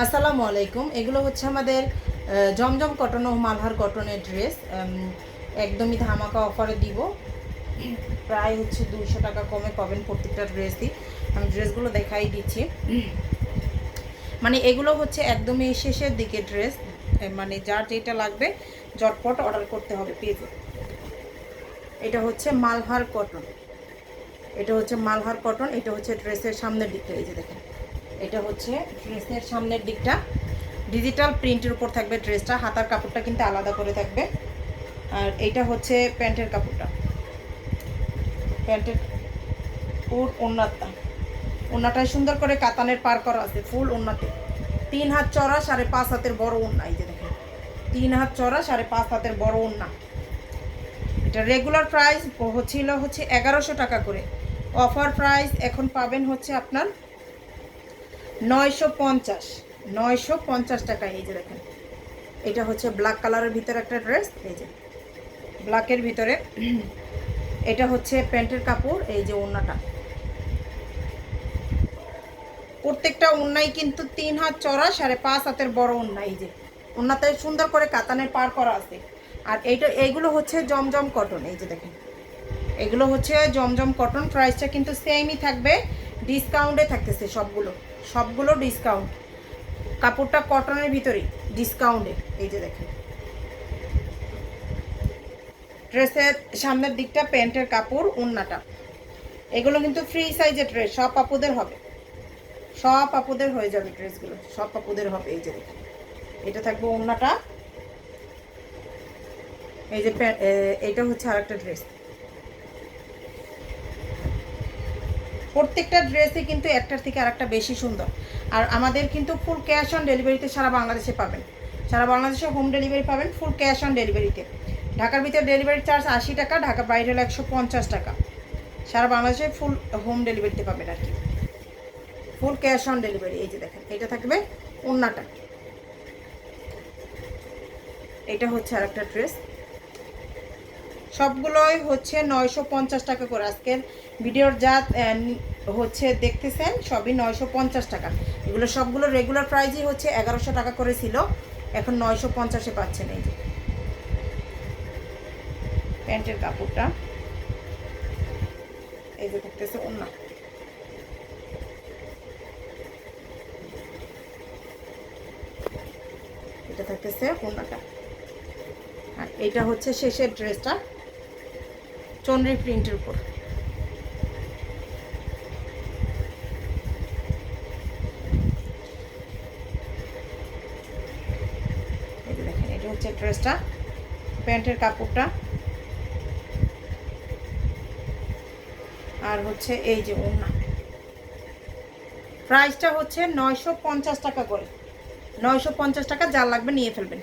আসসালামু আলাইকুম। এগুলো হচ্ছে আমাদের জমজম কটন ও মালহার কটনের ড্রেস একদমই ধামাকা অফারে দিব। প্রায় হচ্ছে দুশো টাকা কমে পাবেন প্রত্যেকটা ড্রেসই আমি ড্রেসগুলো দেখাই দিচ্ছি। মানে এগুলো হচ্ছে একদমই শেষের দিকে ড্রেস মানে যার যেটা লাগবে জটপট অর্ডার করতে হবে পেজে এটা হচ্ছে মালহার কটন। এটা হচ্ছে মালহার কটন, এটা হচ্ছে ড্রেসের সামনের দিকটা, এই যে দেখেন। এটা হচ্ছে ড্রেসের সামনের দিকটা। ডিজিটাল প্রিন্টের উপর থাকবে ড্রেসটা, হাতার কাপড়টা কিন্তু আলাদা করে থাকবে। আর এইটা হচ্ছে প্যান্টের কাপড়টা। প্যান্টের ফুল ওন্নাটা ওন্নাটায় সুন্দর করে কাতানের পার করা আছে, ফুল ওন্নাতে। তিন হাত চড়া, সাড়ে পাঁচ হাতের বড় ওন্না, এই যে দেখেন। তিন হাত চড়া, সাড়ে পাঁচ হাতের বড় ওন্না। এটা রেগুলার প্রাইস হচ্ছিল হচ্ছে এগারোশো টাকা করে। অফার প্রাইস এখন পাবেন হচ্ছে আপনার নয়শো পঞ্চাশ নয়শো পঞ্চাশ টাকা এই যে দেখেন। এটা হচ্ছে ব্ল্যাক কালারের ভিতরে একটা ড্রেস এই যে। ব্ল্যাকের ভিতরে, এটা হচ্ছে প্যান্টের কাপড়, এই যে ওড়নাটা। প্রত্যেকটা ওড়নাই কিন্তু তিন হাত চড়া, সাড়ে পাঁচ হাতের বড় ওড়না, এই যে। ওড়নাতে সুন্দর করে কাতানের পার করা আছে। আর এইটা, এইগুলো হচ্ছে জমজম কটন এই যে দেখেন। এগুলো হচ্ছে জমজম কটন প্রাইসটা কিন্তু সেমই থাকবে ডিসকাউন্টে থাকতেছে সবগুলো। সবগুলো ডিসকাউন্ট কাপড়টা কটনের ভিতরে ডিসকাউন্টে এই যে দেখেন। ড্রেসের সামনের দিকটা প্যান্টের কাপড় উন্নাটা এগুলো কিন্তু ফ্রি সাইজের ড্রেস সব আপুদের হবে। সব আপুদের হয়ে যাবে ড্রেসগুলো সব আপুদের হবে, এই যে দেখেন। এটা থাকবে উন্নাটা এই যে এইটা হচ্ছে আরেকটা ড্রেস প্রত্যেকটা ড্রেসই কিন্তু একটার থেকে আরেকটা বেশি সুন্দর। আর আমাদের কিন্তু ফুল ক্যাশ অন ডেলিভারিতে সারা বাংলাদেশে পাবেন। সারা বাংলাদেশে হোম ডেলিভারি পাবেন ফুল ক্যাশ অন ডেলিভারিতে ঢাকার ভিতরে ডেলিভারি চার্জ আশি টাকা, ঢাকা বাইরে হলো একশো পঞ্চাশ টাকা। সারা বাংলাদেশে ফুল হোম ডেলিভারিতে পাবেন আর কি। ফুল ক্যাশ অন ডেলিভারি এই যে দেখেন, এটা থাকবে ওন্নাটা এটা হচ্ছে আর একটা ড্রেস সবগুলোই হচ্ছে নয়শো পঞ্চাশ টাকা করে আজকের ভিডিওর যা হচ্ছে দেখতেছেন, সবই নয়শো পঞ্চাশ টাকা। এগুলো সবগুলো রেগুলার প্রাইজই হচ্ছে এগারোশো টাকা করে ছিল, এখন নয়শো পঞ্চাশে পাচ্ছেন এই যে। প্যান্টের কাপড়টা। এই যে দেখতেছে অন্য এটা থাকতেছে অন্যটা আর এটা হচ্ছে শেষের ড্রেসটা চন্দ্রী প্রিন্টের উপর। এটা হচ্ছে ড্রেসটা প্যান্টের কাপড়টা। আর হচ্ছে এই যে ওড়না। প্রাইসটা হচ্ছে নয়শো পঞ্চাশ টাকা করে। নয়শো পঞ্চাশ টাকা যা লাগবে নিয়ে ফেলবেন।